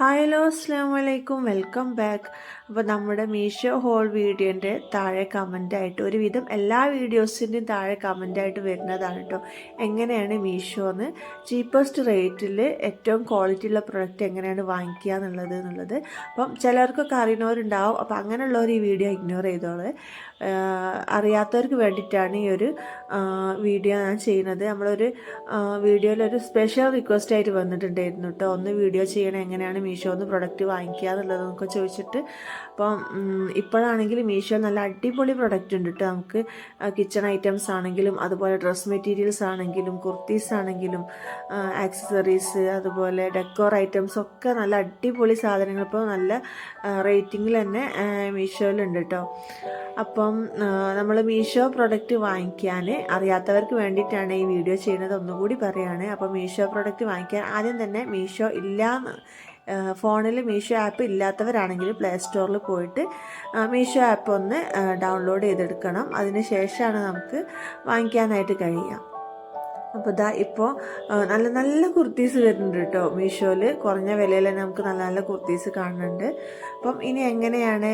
Hi hello അസ്സാം വലൈക്കും welcome back അപ്പോൾ നമ്മുടെ മീഷോ ഹോൾ വീഡിയോന്റെ താഴെ കമന്റായിട്ട് ഒരുവിധം എല്ലാ വീഡിയോസിന്റെയും താഴെ കമന്റായിട്ട് വരുന്നതാണ് കേട്ടോ എങ്ങനെയാണ് മീഷോ എന്ന് ചീപ്പസ്റ്റ് റേറ്റിൽ ഏറ്റവും ക്വാളിറ്റി ഉള്ള പ്രൊഡക്റ്റ് എങ്ങനെയാണ് വാങ്ങിക്കുക എന്നുള്ളത് എന്നുള്ളത്. അപ്പം ചിലർക്കൊക്കെ അറിയുന്നവരുണ്ടാവും. അപ്പോൾ അങ്ങനെയുള്ളവർ ഈ വീഡിയോ ഇഗ്നോർ ചെയ്തോളെ. അറിയാത്തവർക്ക് വേണ്ടിയിട്ടാണ് ഈ ഒരു വീഡിയോ ഞാൻ ചെയ്യുന്നത്. നമ്മളൊരു വീഡിയോയിലൊരു സ്പെഷ്യൽ റിക്വസ്റ്റ് ആയിട്ട് വന്നിട്ടുണ്ടായിരുന്നു കേട്ടോ ഒന്ന് വീഡിയോ ചെയ്യണം എങ്ങനെയാണ് മീഷോന്ന് പ്രൊഡക്റ്റ് വാങ്ങിക്കുക നമുക്ക് ചോദിച്ചിട്ട് അപ്പം ഇപ്പോഴാണെങ്കിൽ മീഷോ നല്ല അടിപൊളി പ്രൊഡക്റ്റ് ഉണ്ട് കേട്ടോ നമുക്ക് കിച്ചൺ ഐറ്റംസ് ആണെങ്കിലും അതുപോലെ ഡ്രസ് മെറ്റീരിയൽസ് ആണെങ്കിലും കുർത്തീസ് ആണെങ്കിലും ആക്സസറീസ് അതുപോലെ ഡെക്കോർ ഐറ്റംസ് ഒക്കെ നല്ല അടിപൊളി സാധനങ്ങൾ. ഇപ്പോൾ നല്ല റേറ്റിങ്ങിൽ തന്നെ മീഷോയിലുണ്ട് കേട്ടോ അപ്പം നമ്മൾ മീഷോ പ്രൊഡക്റ്റ് വാങ്ങിക്കാൻ അറിയാത്തവർക്ക് വേണ്ടിയിട്ടാണ് ഈ വീഡിയോ ചെയ്യുന്നത്. ഒന്നുകൂടി പറയുകയാണ് അപ്പോൾ മീഷോ പ്രൊഡക്റ്റ് വാങ്ങിക്കാൻ ആദ്യം തന്നെ മീഷോ ഇല്ല ഫോണിൽ മീഷോ ആപ്പ് ഇല്ലാത്തവരാണെങ്കിൽ പ്ലേ സ്റ്റോറിൽ പോയിട്ട് മീഷോ ആപ്പ് ഒന്ന് ഡൗൺലോഡ് ചെയ്തെടുക്കണം. അതിന് ശേഷമാണ് നമുക്ക് വാങ്ങിക്കാനായിട്ട് കഴിയുക. അപ്പോൾ ഇതാ ഇപ്പോൾ നല്ല നല്ല കുർത്തീസ് വരുന്നുണ്ട് കേട്ടോ മീഷോയിൽ കുറഞ്ഞ വിലയിൽ നമുക്ക് നല്ല നല്ല കുർത്തീസ് കാണുന്നുണ്ട്. അപ്പം ഇനി എങ്ങനെയാണ്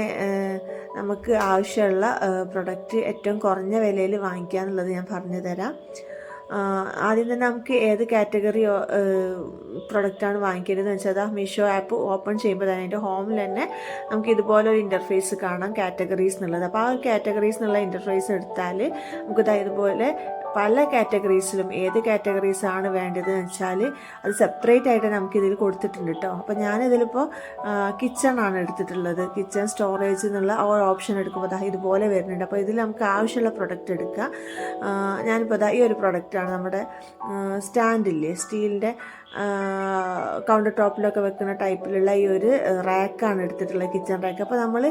നമുക്ക് ആവശ്യമുള്ള പ്രൊഡക്റ്റ് ഏറ്റവും കുറഞ്ഞ വിലയിൽ വാങ്ങിക്കുക എന്നുള്ളത് ഞാൻ പറഞ്ഞു തരാം. ആദ്യം തന്നെ നമുക്ക് ഏത് കാറ്റഗറി പ്രൊഡക്റ്റാണ് വാങ്ങിക്കേണ്ടതെന്ന് വെച്ചാൽ ആ മീഷോ ആപ്പ് ഓപ്പൺ ചെയ്യുമ്പോൾ തന്നെ അതിന്റെ ഹോമിൽ തന്നെ നമുക്ക് ഇതുപോലെ ഒരു ഇന്റർഫേസ് കാണാം കാറ്റഗറീസ് എന്നുള്ളത്. അപ്പോൾ ആ ഒരു കാറ്റഗറീസ് എന്നുള്ള ഇന്റർഫേസ് എടുത്താൽ നമുക്ക് ഇതുപോലെ പല കാറ്റഗറീസിലും ഏത് കാറ്റഗറീസ് ആണ് വേണ്ടത് എന്ന് വെച്ചാൽ അത് സെപ്പറേറ്റ് ആയിട്ട് നമുക്ക് ഇതിൽ കൊടുത്തിട്ടുണ്ട് കേട്ടോ. അപ്പോൾ ഞാനിതിലിപ്പോൾ കിച്ചൺ ആണ് എടുത്തിട്ടുള്ളത്. കിച്ചൺ സ്റ്റോറേജ് എന്നുള്ള ആ ഓപ്ഷൻ എടുക്കുമ്പോൾ അതാ ഇതുപോലെ വരുന്നുണ്ട്. അപ്പോൾ ഇതിൽ നമുക്ക് ആവശ്യമുള്ള പ്രൊഡക്റ്റ് എടുക്കുക ഞാനിപ്പോൾ അതാ ഈ ഒരു പ്രൊഡക്റ്റാണ് നമ്മുടെ സ്റ്റാൻഡില്ലേ? സ്റ്റീലിന്റെ കൗണ്ടർ ടോപ്പിലൊക്കെ വെക്കുന്ന ടൈപ്പിലുള്ള ഈ ഒരു റാക്കാണ് എടുത്തിട്ടുള്ളത് കിച്ചൺ റാക്ക്. അപ്പോൾ നമ്മൾ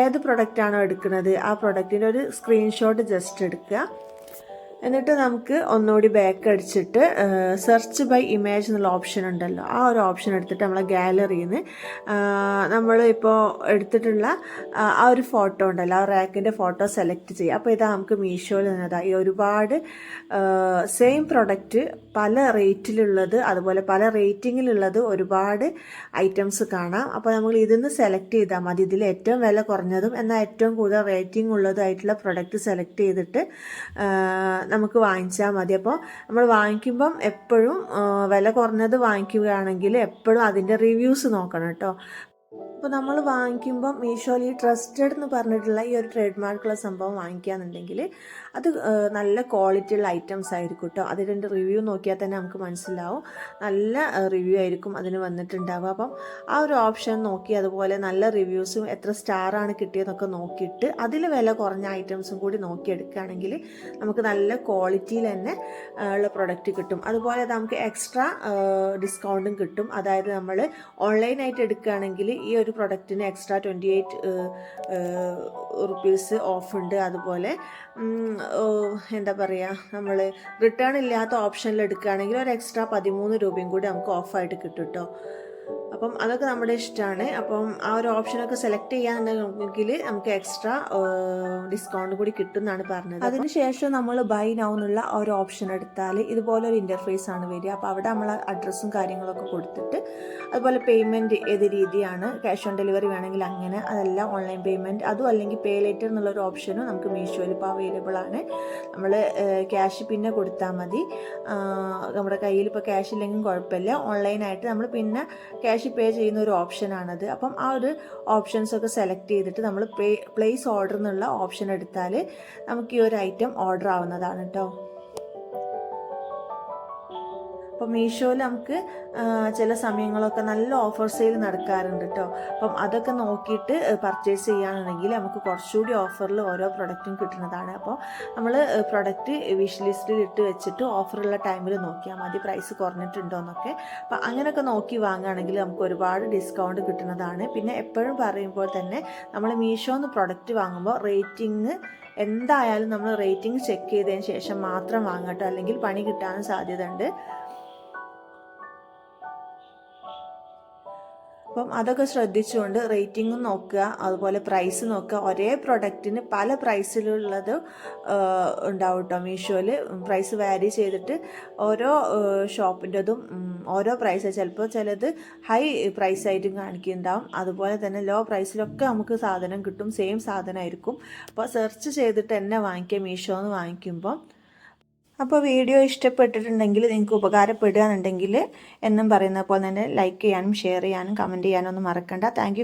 ഏത് പ്രൊഡക്റ്റാണോ എടുക്കുന്നത് ആ പ്രൊഡക്റ്റിന്റെ ഒരു സ്ക്രീൻഷോട്ട് ജസ്റ്റ് എടുക്കുക. എന്നിട്ട് നമുക്ക് ഒന്നുകൂടി ബാക്ക് അടിച്ചിട്ട് സെർച്ച് ബൈ ഇമേജ് എന്നുള്ള ഓപ്ഷൻ ഉണ്ടല്ലോ. ആ ഒരു ഓപ്ഷൻ എടുത്തിട്ട് നമ്മളെ ഗാലറിയിൽ നിന്ന് നമ്മൾ ഇപ്പോൾ എടുത്തിട്ടുള്ള ആ ഒരു ഫോട്ടോ ഉണ്ടല്ലോ. ആ റാക്കിന്റെ ഫോട്ടോ സെലക്ട് ചെയ്യുക. അപ്പോൾ ഇതാ നമുക്ക് മീഷോയിൽ നിന്നതാ ഈ ഒരുപാട് സെയിം പ്രൊഡക്റ്റ് പല റേറ്റിലുള്ളത് അതുപോലെ പല റേറ്റിങ്ങിലുള്ളത് ഒരുപാട് ഐറ്റംസ് കാണാം. അപ്പോൾ നമ്മൾ ഇതിന്ന് സെലക്ട് ചെയ്താൽ മതി. ഇതിൽ ഏറ്റവും വില കുറഞ്ഞതും എന്നാൽ ഏറ്റവും കൂടുതൽ റേറ്റിംഗ് ഉള്ളതായിട്ടുള്ള പ്രൊഡക്റ്റ് സെലക്ട് ചെയ്തിട്ട് നമുക്ക് വാങ്ങിച്ചാൽ മതി. അപ്പോൾ നമ്മൾ വാങ്ങിക്കുമ്പം എപ്പോഴും വില കുറഞ്ഞത് വാങ്ങിക്കുകയാണെങ്കിൽ എപ്പോഴും അതിന്റെ റിവ്യൂസ് നോക്കണം കേട്ടോ അപ്പോൾ നമ്മൾ വാങ്ങിക്കുമ്പോൾ മീഷോയിൽ ഈ ട്രസ്റ്റഡ് എന്ന് പറഞ്ഞിട്ടുള്ള ഈ ഒരു ട്രേഡ് മാർക്കുള്ള സംഭവം വാങ്ങിക്കുകയാണെന്നുണ്ടെങ്കിൽ അത് നല്ല ക്വാളിറ്റിയുള്ള ഐറ്റംസ് ആയിരിക്കും കേട്ടോ അതിന്റെ റിവ്യൂ നോക്കിയാൽ തന്നെ നമുക്ക് മനസ്സിലാവും. നല്ല റിവ്യൂ ആയിരിക്കും അതിന് വന്നിട്ടുണ്ടാവുക. അപ്പം ആ ഒരു ഓപ്ഷൻ നോക്കി അതുപോലെ നല്ല റിവ്യൂസും എത്ര സ്റ്റാറാണ് കിട്ടിയതെന്നൊക്കെ നോക്കിയിട്ട് അതിൽ വില കുറഞ്ഞ ഐറ്റംസും കൂടി നോക്കിയെടുക്കുകയാണെങ്കിൽ നമുക്ക് നല്ല ക്വാളിറ്റിയിൽ തന്നെ ഉള്ള പ്രൊഡക്റ്റ് കിട്ടും. അതുപോലെ നമുക്ക് എക്സ്ട്രാ ഡിസ്കൗണ്ടും കിട്ടും. അതായത് നമ്മൾ ഓൺലൈനായിട്ട് എടുക്കുകയാണെങ്കിൽ ഈ ഒരു പ്രൊഡക്റ്റിന് എക്സ്ട്രാ ട്വന്റി എയ്റ്റ് റുപ്പീസ് ഉണ്ട്. അതുപോലെ എന്താ പറയുക നമ്മൾ റിട്ടേൺ ഇല്ലാത്ത ഓപ്ഷനിൽ എടുക്കുകയാണെങ്കിൽ ഒരു എക്സ്ട്രാ പതിമൂന്ന് രൂപയും കൂടി നമുക്ക് ഓഫായിട്ട് കിട്ടും കേട്ടോ അപ്പം അതൊക്കെ നമ്മുടെ ഇഷ്ടമാണ് അപ്പം ആ ഒരു ഓപ്ഷനൊക്കെ സെലക്ട് ചെയ്യാന്നുണ്ടെങ്കിൽ നമുക്ക് എക്സ്ട്രാ ഡിസ്കൗണ്ട് കൂടി കിട്ടും എന്നാണ് പറഞ്ഞത് അതിനുശേഷം നമ്മൾ ബൈ നൗ എന്നുള്ള ഒരു ഓപ്ഷൻ എടുത്താൽ ഇതുപോലെ ഒരു ഇന്റർഫേസ് ആണ് വരിക. അപ്പോൾ അവിടെ നമ്മൾ അഡ്രസ്സും കാര്യങ്ങളൊക്കെ കൊടുത്തിട്ട് അതുപോലെ പേയ്മെന്റ് ഏത് രീതിയാണ് ക്യാഷ് ഓൺ ഡെലിവറി വേണമെങ്കിൽ അങ്ങനെ അതല്ല ഓൺലൈൻ പേയ്മെന്റ് അതും അല്ലെങ്കിൽ പേ ലേറ്റർ എന്നുള്ളൊരു ഓപ്ഷനും നമുക്ക് മീഷോയിൽ ഇപ്പോൾ അവൈലബിൾ ആണ്. നമ്മൾ ക്യാഷ് പിന്നെ കൊടുത്താൽ മതി. നമ്മുടെ കയ്യിൽ ഇപ്പോൾ ക്യാഷ് ഇല്ലെങ്കിലും കുഴപ്പമില്ല. ഓൺലൈനായിട്ട് നമ്മൾ പിന്നെ ക്യാഷ് പേ ചെയ്യുന്ന ഒരു ഓപ്ഷനാണത് അപ്പം ആ ഒരു ഓപ്ഷൻസ് ഒക്കെ സെലക്ട് ചെയ്തിട്ട് നമ്മൾ പ്ലേസ് ഓർഡർ എന്നുള്ള ഓപ്ഷൻ എടുത്താൽ നമുക്ക് ഈ ഒരു ഐറ്റം ഓർഡർ ആവുന്നതാണ് കേട്ടോ അപ്പോൾ മീഷോയിൽ നമുക്ക് ചില സമയങ്ങളൊക്കെ നല്ല ഓഫർ സെയിൽ നടക്കാറുണ്ട് കേട്ടോ അപ്പം അതൊക്കെ നോക്കിയിട്ട് പർച്ചേസ് ചെയ്യുകയാണെന്നുണ്ടെങ്കിൽ നമുക്ക് കുറച്ചുകൂടി ഓഫറിൽ ഓരോ പ്രൊഡക്റ്റും കിട്ടുന്നതാണ്. അപ്പോൾ നമ്മൾ പ്രൊഡക്റ്റ് വിഷ് ലിസ്റ്റിൽ ഇട്ട് വെച്ചിട്ട് ഓഫറുള്ള ടൈമിൽ നോക്കിയാൽ മതി. പ്രൈസ് കുറഞ്ഞിട്ടുണ്ടോ എന്നൊക്കെ. അപ്പം അങ്ങനെയൊക്കെ നോക്കി വാങ്ങുകയാണെങ്കിൽ നമുക്ക് ഒരുപാട് ഡിസ്കൗണ്ട് കിട്ടുന്നതാണ്. പിന്നെ എപ്പോഴും പറയുമ്പോൾ തന്നെ നമ്മൾ മീഷോന്ന് പ്രൊഡക്റ്റ് വാങ്ങുമ്പോൾ റേറ്റിംഗ് എന്തായാലും നമ്മൾ റേറ്റിംഗ് ചെക്ക് ചെയ്തതിന് ശേഷം മാത്രം വാങ്ങട്ടോ അല്ലെങ്കിൽ പണി കിട്ടാനും സാധ്യത അപ്പം അതൊക്കെ ശ്രദ്ധിച്ചുകൊണ്ട് റേറ്റിംഗ് നോക്കുക അതുപോലെ പ്രൈസ് നോക്കുക. ഒരേ പ്രൊഡക്റ്റിന് പല പ്രൈസിലുള്ളത് ഉണ്ടാവും കേട്ടോ മീഷോയിൽ പ്രൈസ് വാരി ചെയ്തിട്ട് ഓരോ ഷോപ്പിന്റെതും ഓരോ പ്രൈസ് ചിലപ്പോൾ ചിലത് ഹൈ പ്രൈസ് ആയിട്ടും കാണിക്കുന്നുണ്ടാവും. അതുപോലെ തന്നെ ലോ പ്രൈസിലൊക്കെ നമുക്ക് സാധനം കിട്ടും. സെയിം സാധനമായിരിക്കും അപ്പോൾ സെർച്ച് ചെയ്തിട്ട് തന്നെ വാങ്ങിക്കുക മീഷോ എന്ന് വാങ്ങിക്കുമ്പോൾ അപ്പോൾ വീഡിയോ ഇഷ്ടപ്പെട്ടിട്ടുണ്ടെങ്കിൽ നിങ്ങൾക്ക് ഉപകാരപ്പെടുകയാണെന്നുണ്ടെങ്കിൽ എന്നും പറയുന്ന പോലെ തന്നെ ലൈക്ക് ചെയ്യാനും ഷെയർ ചെയ്യാനും കമന്റ് ചെയ്യാനും ഒന്നും മറക്കണ്ട. താങ്ക്